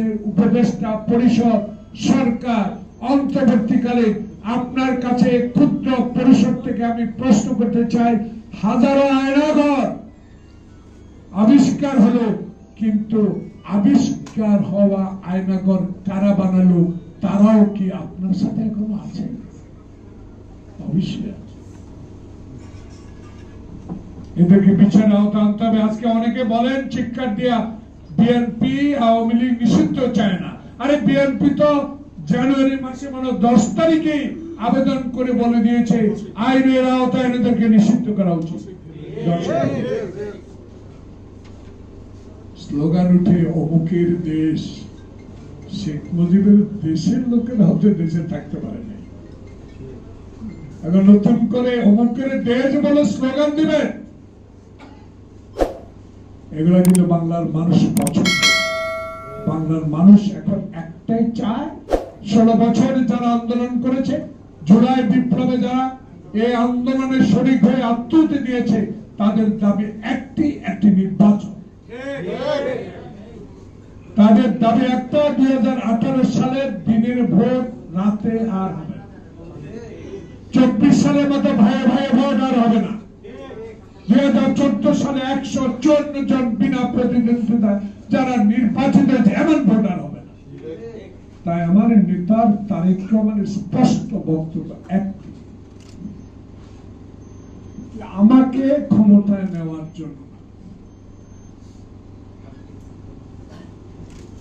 রাষ্ট্রের উপদেষ্টা পরিষদ সরকার অন্তর্বর্তীকালে আপনার কাছে ক্ষুদ্র পরিষদ থেকে আমি প্রশ্ন করতে চাই, হাজারো আয়নাঘর আবিষ্কার হলো, কিন্তু আবিষ্কার হওয়া আয়নাঘর কারা বানালো, তারাও কি আপনার সাথে এখনও আছে? এদেরকে বিচারে আওতা আনতে হবে। আজকে অনেকে বলেন, চিৎকার দিয়া বিএনপি আওয়ামী লীগ নিষিদ্ধ চায় না। আরে বিএনপি তো জানুয়ারি মাসে মানে দশ তারিখে আবেদন করে বলে দিয়েছে, আইনের আওতায় এদেরকে নিষিদ্ধ করা উচিত। স্লোগান উঠে, অমুকের দেশ। শেখ মুজিবের দেশের লোকেরা হতে দেশে থাকতে পারে নাই। এখন নতুন করে অমুকের দেশ বলে স্লোগান দিবেন। এগুলো কিন্তু বাংলার মানুষ পছন্দ। বাংলার মানুষ এখন একটাই চায়, ষোলো বছর যারা আন্দোলন করেছে, জুলাই বিপ্লবে যারা এই আন্দোলনে শরিক হয়ে আত্মহতি দিয়েছে, তাদের দাবি একটি একটি নির্বাচন। তাদের দাবি একটা, দুই হাজার আঠারো সালের দিনের ভোট রাতে আর হবে। চব্বিশ সালের মতো ভাইয়ে ভাইয়ে ভোট আর হবে না। সালে একশো চুয়ান্ন জন বিনা প্রতিদ্বন্দ্বিতা যারা নির্বাচিত এমন ভোটার হবে না। তাই আমার নেতার তারিখ রহমানের স্পষ্ট বক্তব্য আমাকে ক্ষমতায় নেওয়ার জন্য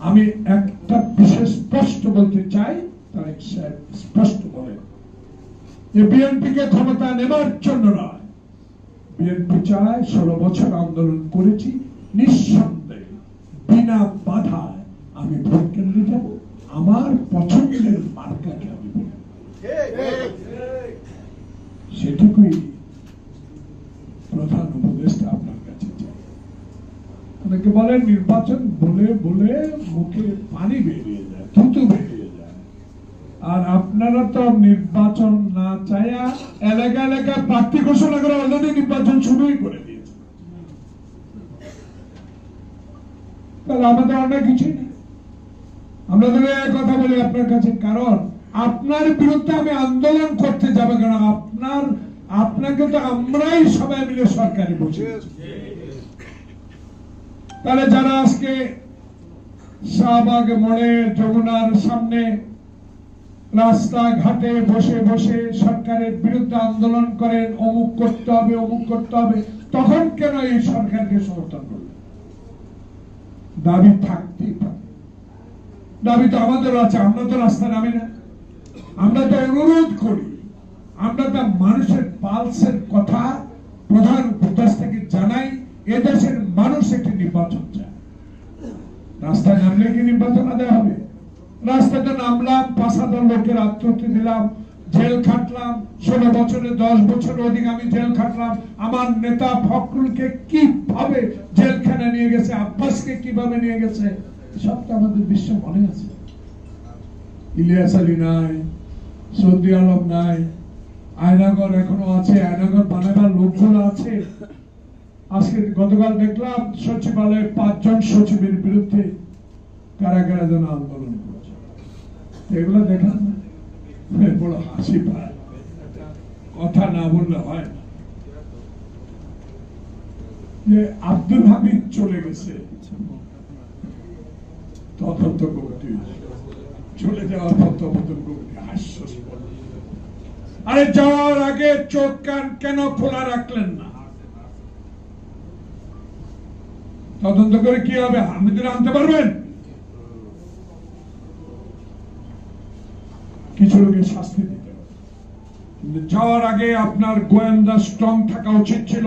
আমি একটা বিশেষ স্পষ্ট বলতে চাই, তারেক সাহেব স্পষ্ট বলেন। যে বিএনপি কে ক্ষমতা নেবার জন্য নয়। বিএনপি ষোলো বছর আন্দোলন করেছি, নিঃসন্দেহে বিনা বাধায় আমি ভোট কেন্দ্রে যাব, আমার পছন্দের মার্কাকে আমি সেটুকুই প্রধান উপদেশটা আপনার কাছে অনেকে বলেন, নির্বাচন বলে বলে মুখে পানি বেরিয়ে যায়, থুতু বেরিয়ে আর আপনারা তো নির্বাচন না চাইয়া এলাকা এলাকা প্রার্থী ঘোষণা করে অলরেডি নির্বাচন শুরুই করে আমাদের আমরা তো কথা বলি আপনার কাছে, কারণ আপনার বিরুদ্ধে আমি আন্দোলন করতে যাব কেন? আপনার, আপনাকে তো আমরাই সবাই মিলে সরকারি বসে তাহলে যারা আজকে শাহবাগ মোড়ে যমুনার সামনে রাস্তাঘাটে বসে বসে সরকারের বিরুদ্ধে আন্দোলন করেন, অমুক করতে হবে, অমুক করতে হবে, তখন কেন এই সরকারকে সমর্থন করলেন? দাবি থাকতেই পারে। দাবি তো আমাদেরও আছে, আমরা তো রাস্তা নামি না। আমরা তো অনুরোধ করি, আমরা তো মানুষের পালসের কথা প্রধান উপদেশ থেকে জানাই, এদেশের মানুষ একটি নির্বাচন চায়। রাস্তায় নামলে কি নির্বাচন আদায় হবে? রাস্তাতে নামলাম পাঁচ হাজার লোকের আত্মহত্যা দিলাম, জেল খাটলাম, ষোলো বছরে দশ বছর অধিক আমি জেল খাটলাম। আমার নেতা ফখরুলকে কীভাবে জেলখানে নিয়ে গেছে, আব্বাসকে কীভাবে নিয়ে গেছে সব তো আমাদের বিশ্ব মনে আছে। ইলিয়াস আলী নাই, সৌদি আলম নাই, আয়নাগর এখনও আছে, আয়নাগর বানাবার লোকগুলো আছে। আজকে গতকাল দেখলাম সচিবালয়ে পাঁচজন সচিবের বিরুদ্ধে কারাগারে যেন আন্দোলন। এগুলো দেখেন? বড় হাসি পায়। কথা না বললে হয় না। যে আব্দুল হামিদ চলে গেছে। তদন্ত কমিটি। চলে যাওয়ার পর তদন্ত কমিটি আশ্বাস আরে যাওয়ার আগে চোখ কান কেন খোলা রাখলেন না? তদন্ত করে কি হবে? হামিদের আনতে পারবেন? কিছু শাস্তি দিতে হবে। যাওয়ার আগে আপনার গোয়েন্দা স্ট্রং থাকা উচিত ছিল।